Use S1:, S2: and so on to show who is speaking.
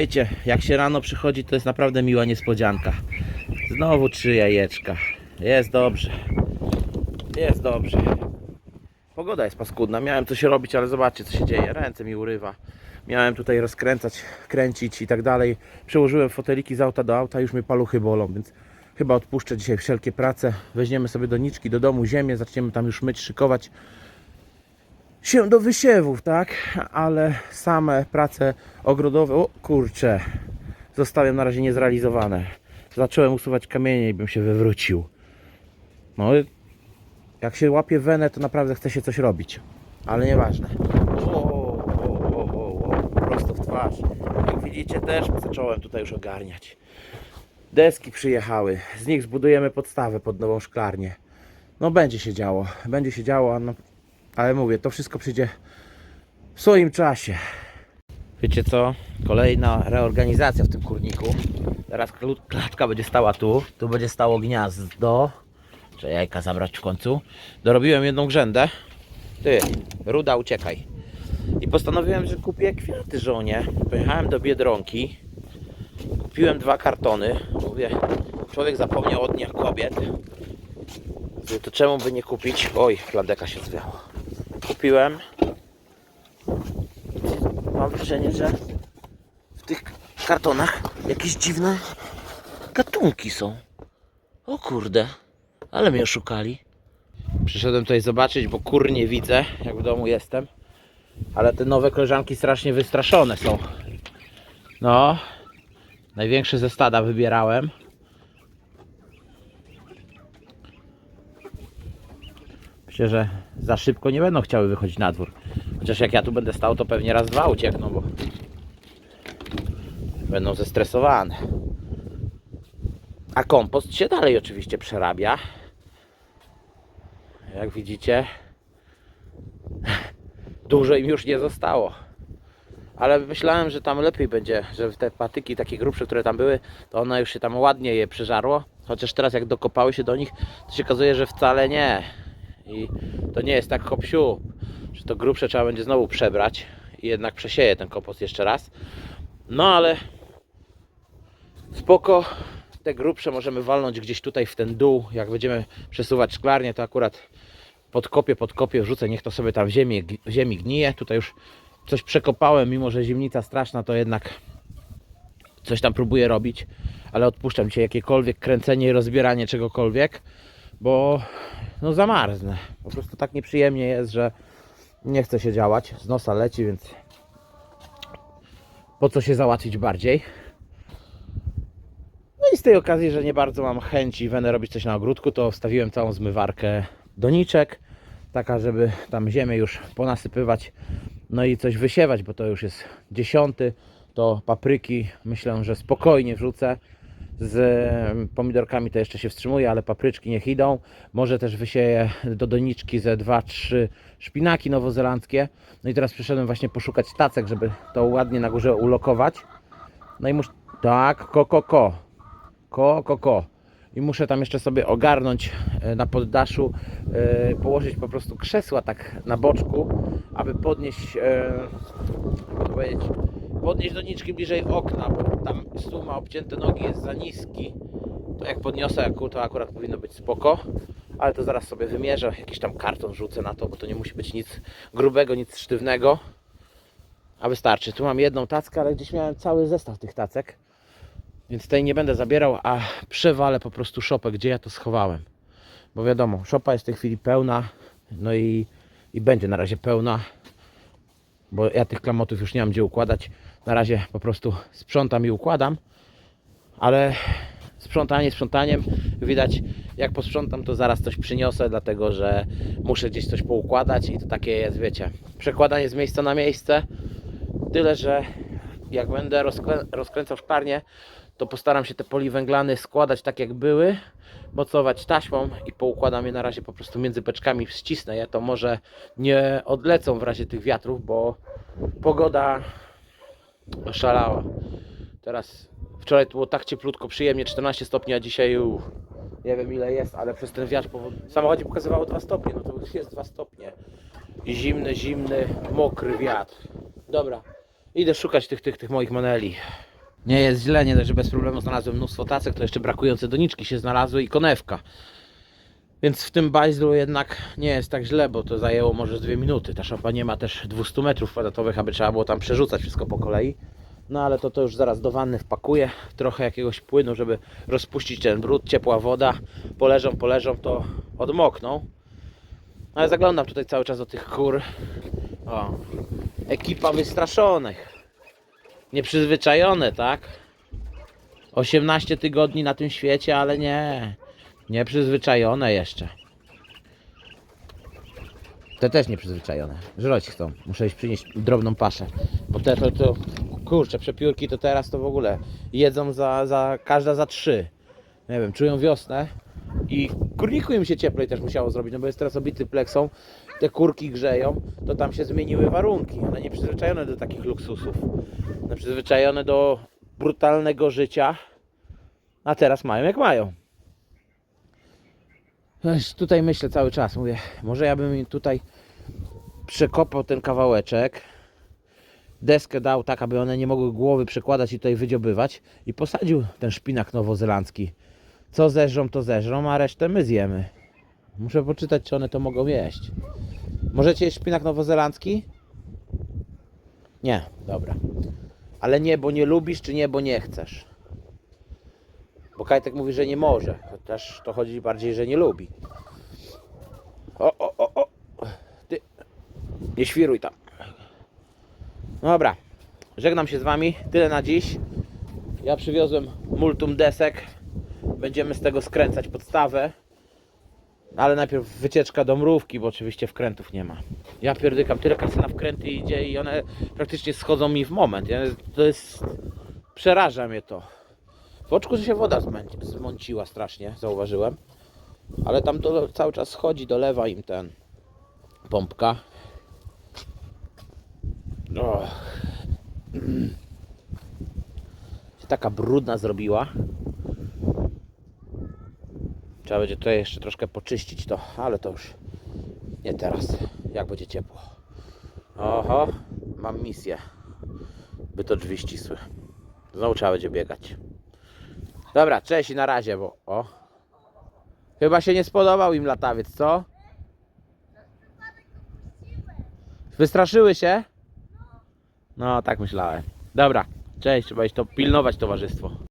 S1: Wiecie, jak się rano przychodzi, to jest naprawdę miła niespodzianka. Znowu trzy jajeczka. Jest dobrze. Jest dobrze. Pogoda jest paskudna. Miałem coś robić, ale zobaczcie, co się dzieje. Ręce mi urywa. Miałem tutaj rozkręcać, kręcić i tak dalej. Przełożyłem foteliki z auta do auta, już mnie paluchy bolą, więc chyba odpuszczę dzisiaj wszelkie prace. Weźmiemy sobie doniczki do domu, ziemię, zaczniemy tam już myć, szykować się do wysiewów, tak? Ale same prace ogrodowe, o kurczę, zostawiam na razie niezrealizowane. Zacząłem usuwać kamienie i bym się wywrócił. No, jak się łapie wenę, to naprawdę chce się coś robić. Ale nieważne. O, o, o, o, o, prosto w twarz. Jak widzicie, też zacząłem tutaj już ogarniać. Deski przyjechały. Z nich zbudujemy podstawę pod nową szklarnię. No będzie się działo. Będzie się działo, a no, ale mówię, to wszystko przyjdzie w swoim czasie. Wiecie co? Kolejna reorganizacja w tym kurniku. Teraz klatka będzie stała tu, tu będzie stało gniazdo. Trzeba jajka zabrać w końcu. Dorobiłem jedną grzędę. Ty, ruda, uciekaj. I postanowiłem, że kupię kwiaty żonie. Pojechałem do Biedronki. Kupiłem dwa kartony. Mówię, człowiek zapomniał o dniach kobiet. To czemu by nie kupić? Oj, flandeka się zwiała. Kupiłem. Mam wrażenie, że w tych kartonach jakieś dziwne gatunki są. O kurde, ale mnie oszukali. Przyszedłem tutaj zobaczyć, bo kur nie widzę, jak w domu jestem. Ale te nowe koleżanki strasznie wystraszone są. No, największe ze stada wybierałem. Myślę, że za szybko nie będą chciały wychodzić na dwór. Chociaż jak ja tu będę stał, to pewnie raz dwa uciekną, bo będą zestresowane. A kompost się dalej oczywiście przerabia. Jak widzicie, dużo im już nie zostało. Ale myślałem, że tam lepiej będzie, że te patyki takie grubsze, które tam były, to one już się tam ładnie je przeżarło. Chociaż teraz jak dokopały się do nich, to się okazuje, że wcale nie. I to nie jest tak hop że to grubsze trzeba będzie znowu przebrać i jednak przesieję ten kompost jeszcze raz. No ale spoko, te grubsze możemy walnąć gdzieś tutaj w ten dół. Jak będziemy przesuwać szklarnię, to akurat podkopię, podkopię, wrzucę, niech to sobie tam w ziemi, w ziemi gnije. Tutaj już coś przekopałem, mimo że zimnica straszna, to jednak coś tam próbuję robić, ale odpuszczam dzisiaj jakiekolwiek kręcenie i rozbieranie czegokolwiek, bo no zamarznę. Po prostu tak nieprzyjemnie jest, że nie chce się działać. Z nosa leci, więc po co się załatwić bardziej. No i z tej okazji, że nie bardzo mam chęci i będę robić coś na ogródku, to wstawiłem całą zmywarkę doniczek, taka, żeby tam ziemię już ponasypywać, no i coś wysiewać, bo to już jest dziesiąty, to papryki myślę, że spokojnie wrzucę. Z pomidorkami to jeszcze się wstrzymuję, ale papryczki niech idą. Może też wysieję do doniczki ze 2-3 szpinaki nowozelandzkie. No i teraz przyszedłem właśnie poszukać tacek, żeby to ładnie na górze ulokować. No i muszę... Tak, ko, ko, ko. Ko, ko, ko. I muszę tam jeszcze sobie ogarnąć e, na poddaszu, e, położyć po prostu krzesła tak na boczku, aby podnieść, e, jak to powiedzieć, podnieść doniczki bliżej okna, bo tam stół ma obcięte nogi, jest za niski. To jak podniosę, to akurat powinno być spoko. Ale to zaraz sobie wymierzę, jakiś tam karton rzucę na to, bo to nie musi być nic grubego, nic sztywnego. A wystarczy. Tu mam jedną tackę, ale gdzieś miałem cały zestaw tych tacek. Więc tej nie będę zabierał, a przewalę po prostu szopę, gdzie ja to schowałem. Bo wiadomo, szopa jest w tej chwili pełna, no i, i będzie na razie pełna, bo ja tych klamotów już nie mam gdzie układać. Na razie po prostu sprzątam i układam, ale sprzątanie sprzątaniem widać jak posprzątam to zaraz coś przyniosę, dlatego że muszę gdzieś coś poukładać i to takie jest, wiecie, przekładanie z miejsca na miejsce. Tyle, że jak będę rozkrę- rozkręcał szklarnię, to postaram się te poliwęglany składać tak jak były, mocować taśmą i poukładam je na razie po prostu między beczkami, ścisnę je, to może nie odlecą w razie tych wiatrów, bo pogoda oszalała. Teraz wczoraj było tak cieplutko, przyjemnie 14 stopni, a dzisiaj uff, nie wiem ile jest, ale przez ten wiatr powod... w samochodzie pokazywało 2 stopnie, no to już jest 2 stopnie. Zimny, zimny, mokry wiatr. Dobra, Idę szukać tych, tych, tych moich maneli. Nie jest źle, nie dość, że bez problemu znalazłem mnóstwo tacek, to jeszcze brakujące doniczki się znalazły i konewka. Więc w tym bajzlu jednak nie jest tak źle, bo to zajęło może dwie minuty. Ta szopa nie ma też 200 metrów kwadratowych, aby trzeba było tam przerzucać wszystko po kolei. No ale to, to już zaraz do wanny wpakuję. Trochę jakiegoś płynu, żeby rozpuścić ten brud, ciepła woda. Poleżą, poleżą, to odmokną. Ale zaglądam tutaj cały czas do tych kur. O, ekipa wystraszonych. Nieprzyzwyczajone, tak? 18 tygodni na tym świecie, ale nie. Nieprzyzwyczajone jeszcze. Te też nieprzyzwyczajone. Żreć chcą. Muszę iść przynieść drobną paszę. Bo te to, to kurczę, przepiórki to teraz to w ogóle jedzą za, za każda za trzy. Nie wiem, czują wiosnę i kurniku im się cieplej też musiało zrobić, no bo jest teraz obity pleksą, te kurki grzeją, to tam się zmieniły warunki. One nie przyzwyczajone do takich luksusów. One przyzwyczajone do brutalnego życia, a teraz mają jak mają. Ech, Tutaj myślę cały czas, mówię, może ja bym tutaj przekopał ten kawałeczek, deskę dał tak, aby one nie mogły głowy przekładać i tutaj wydziobywać i posadził ten szpinak nowozelandzki. Co zeżrą, to zeżrą, a resztę my zjemy. Muszę poczytać, czy one to mogą jeść. Możecie jeść szpinak nowozelandzki? Nie, dobra. Ale nie, bo nie lubisz, czy nie, bo nie chcesz? Bo Kajtek mówi, że nie może. Chociaż to chodzi bardziej, że nie lubi. O, o, o, o. Ty. Nie świruj tam. Dobra. Żegnam się z Wami. Tyle na dziś. Ja przywiozłem multum desek. Będziemy z tego skręcać podstawę. Ale najpierw wycieczka do mrówki, bo oczywiście wkrętów nie ma. Ja pierdykam, tyle kasy na wkręty idzie i one praktycznie schodzą mi w moment. To jest... Przeraża mnie to. W oczku się woda zmąciła strasznie, zauważyłem. Ale tam to cały czas schodzi, dolewa im ten pompka. Och. Taka brudna zrobiła. Trzeba będzie tutaj jeszcze troszkę poczyścić to, ale to już nie teraz, jak będzie ciepło. Oho, mam misję, by to drzwi ścisły. Znowu trzeba będzie biegać. Dobra, cześć i na razie, bo o. Chyba się nie spodobał im latawiec, co? Wystraszyły się? No, tak myślałem. Dobra, cześć, trzeba iść to pilnować towarzystwo.